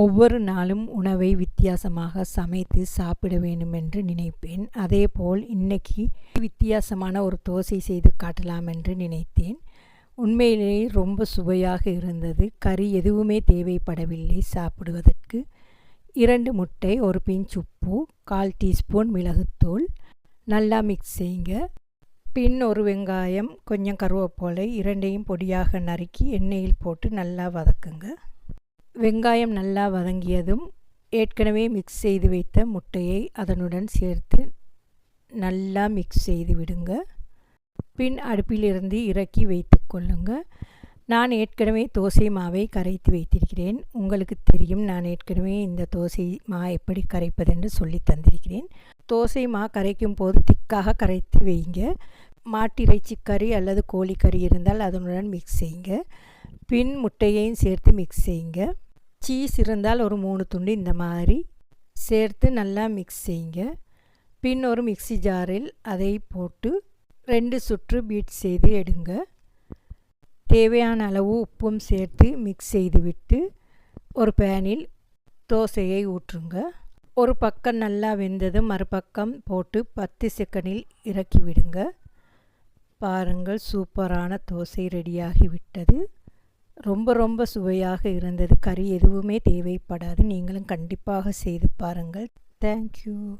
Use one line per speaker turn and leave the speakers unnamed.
ஒவ்வொரு நாளும் உணவை வித்தியாசமாக சமைத்து சாப்பிட வேண்டும் என்று நினைப்பேன். அதேபோல் இன்னைக்கு வித்தியாசமான ஒரு தோசை செய்து காட்டலாம் என்று நினைத்தேன். உண்மையிலேயே ரொம்ப சுவையாக இருந்தது. கறி எதுவுமே தேவைப்படவில்லை சாப்பிடுவதற்கு. இரண்டு முட்டை ஒரு பிஞ்ச் உப்பு கால் டீஸ்பூன் மிளகுத்தூள். நல்லா மிக்ஸ் செய்யுங்க பின் ஒரு வெங்காயம் கொஞ்சம் கருவேப்பிலை இரண்டையும் பொடியாக நறுக்கி எண்ணெயில் போட்டு நல்லா வதக்குங்க. வெங்காயம் நல்லா வதங்கியதும் ஏற்கனவே மிக்ஸ் செய்து வைத்த முட்டையை அதனுடன் சேர்த்து நல்லா மிக்ஸ் செய்து விடுங்க. பின் அடுப்பிலிருந்து இறக்கி வைத்து கொள்ளுங்கள் நான் ஏற்கனவே தோசை மாவை கரைத்து வைத்திருக்கிறேன். உங்களுக்கு தெரியும் நான் ஏற்கனவே இந்த தோசை மா எப்படி கரைப்பதென்று சொல்லி தந்திருக்கிறேன். தோசை மா கரைக்கும் போது திக்காக கரைத்து வைங்க. மாட்டிறைச்சி கறி அல்லது கோழிக்கறி இருந்தால் அதனுடன் மிக்ஸ் செய்யுங்க. பின் முட்டையையும் சேர்த்து மிக்ஸ் செய்யுங்க. சீஸ் இருந்தால் ஒரு மூணு துண்டு இந்த மாதிரி சேர்த்து நல்லா மிக்ஸ் செய்யுங்க. பின் ஒரு மிக்சி ஜாரில் அதை போட்டு ரெண்டு சுற்று பீட் செய்து எடுங்க. தேவையான அளவு உப்பும் சேர்த்து மிக்ஸ் செய்துவிட்டு ஒரு பேனில் தோசையை ஊற்றுங்க. ஒரு பக்கம் நல்லா வெந்தது மறுபக்கம் போட்டு பத்து செகண்டில் இறக்கி விடுங்க. பாருங்கள் சூப்பரான தோசை ரெடியாகி விட்டது. ரொம்ப ரொம்ப சுவையாக இருந்தது. கறி எதுவுமே தேவைப்படாது. நீங்களும் கண்டிப்பாக செய்து பாருங்கள். தேங்க்யூ